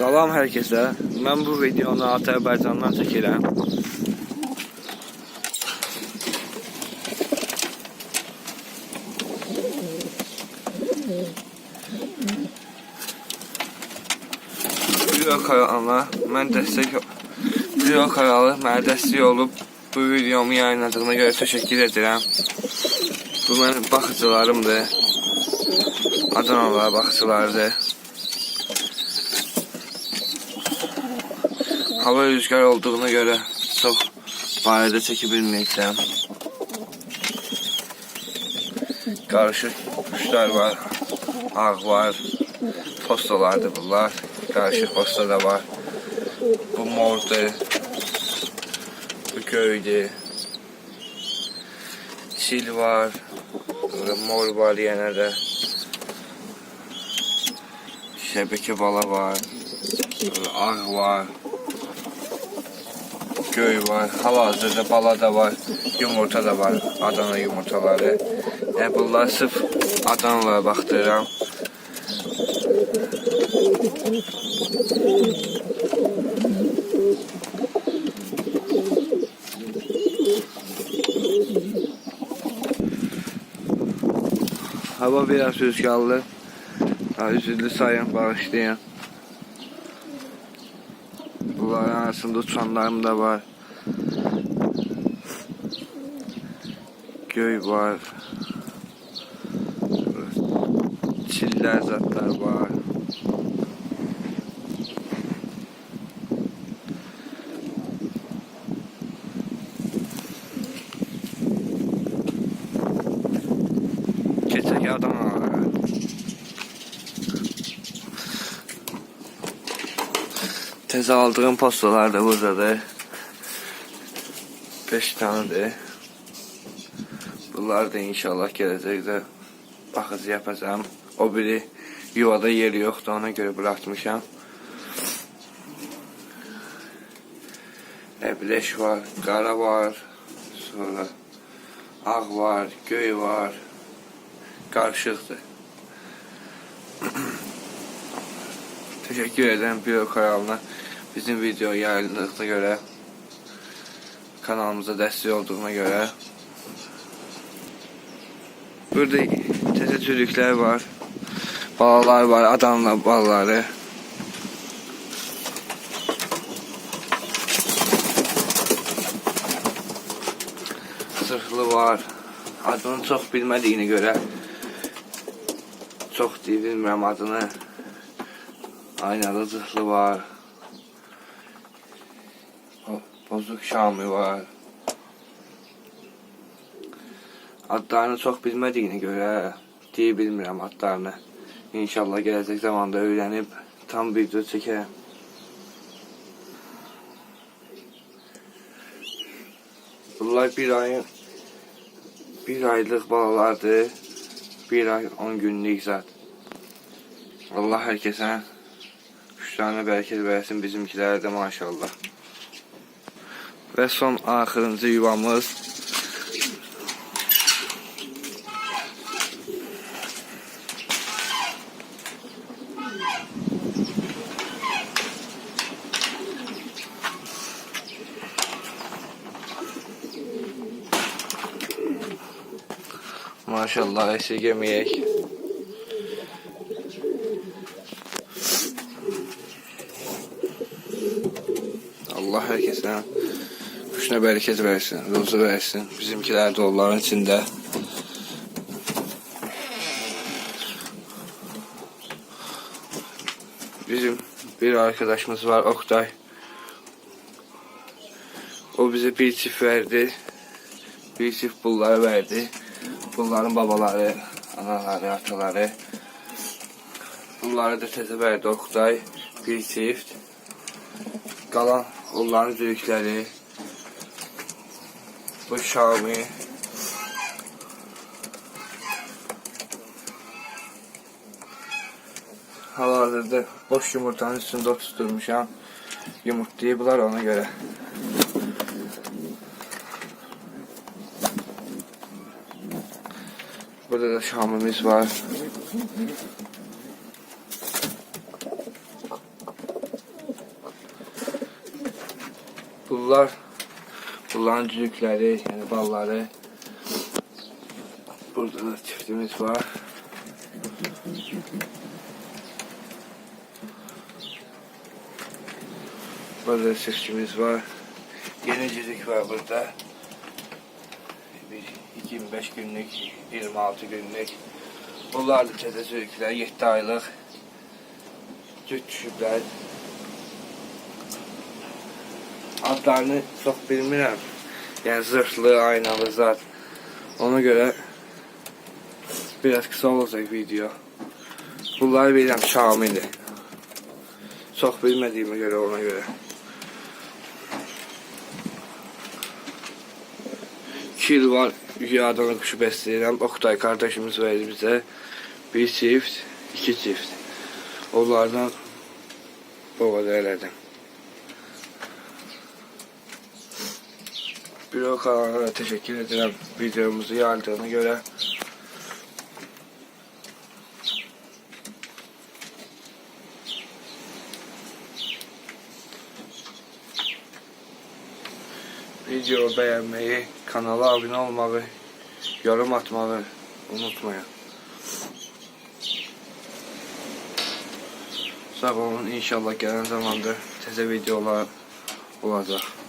Salam hər kəsə. Mən bu videonu Azərbaycandan çəkirəm. Video kanalına mən dəstək Video kanalı mənə dəstək olub bu videomu yayınladığına görə təşəkkür edirəm. Bu mənim baxıcılarımdır. Adanalılar baxıcılardır. Hava rüzgar olduğuna göre çok çəkə bilməyəcəm. Qarışıq kuşlar var, ağ var, postalardır bunlar. Qarışıq posta da var. Bu mordur, bu göydür. Çil var, burada mor var yenə də. Şəbəkə bala var, ağ var. Göy var. Hal-hazırda bala da var. Yumurta da var. Adana yumurtaları. Yəni bunlar sırf Adanalara baxdırıram. Hava biraz rüzgarlı. Üzüldü sayın, bağışlayın. Bunların arasında uçanlarım da var. Göy var. Çiller zatlar var. Keçək Adanalara. Tez aldığım postalar da buradadır. 5 tanedir. Bunlar da inşallah gələcəkdə baxıcı yapacağım. O biri yuvada yeri yoxdur, ona görə buraxmışam. Əbləş var, qara var, sonra ağ var, göy var, qarışıqdır. Teşekkür ederim Bio kanalına bizim video yayınladığına göre kanalımıza destek olduğuna göre burada teze çocuklar var balalar var adamla balaları sırhlı var. Adını çok bilmediğine göre çok değil bilmirəm adını. Aynalı zırhlı var. Bozuk Şami var. Adlarını çok bilmediğine göre deyə bilmirəm adlarını. İnşallah gələcək zamanda öyrənib tam video çəkərəm. Bunlar bir ayın bir aylıq balalardır. Bir ay 10 günlük zat. Allah herkese Kuşlarına bereket versin bizimkilere de maşallah. Ve son ahırıncı yuvamız. Maşallah esirgemeyek. Allah herkese kuşuna bereket versin, ruzu versin. Bizimkiler de onların içinde. Bizim bir arkadaşımız var Oktay. O bize bir çift verdi. Bir çift bullar verdi. Bunların babaları, anaları, ataları. Bunları da teze verdi Oktay. Bir çift. Qalan onların zülükləri bu Xiaomi hal-hazırda boş yumurtanın üstünde oturtmuş ha. Yumurtayı bular ona göre. Burada da şamımız var. Bunlar bunların cülükleri, yani balları. Burada da çiftimiz var. Burada çiftimiz var. Yeni cülük var burada. Bir 25 günlük, 26 günlük. Bunlar da təzə cülüklər, 7 aylıq. Cüt düşüblər. Adlarını çox bilmirəm. Yəni zırhlı, aynalı zat. Ona görə biraz kısa olacaq video. Bunları bilirəm Şamil'i. Çox bilmədiyimə görə ona görə. İl var Adana kuşu bəsləyirəm. Oktay kardeşimiz verdi bizə. Bir çift, iki çift. Onlardan bu qədər elədim. Bir o kanalına teşekkür ederim videomuzu yardığına göre. Videoyu beğenmeyi, kanala abone olmayı, yorum atmayı unutmayın. Sağ olun inşallah gelen zamanda teze videolar olacak.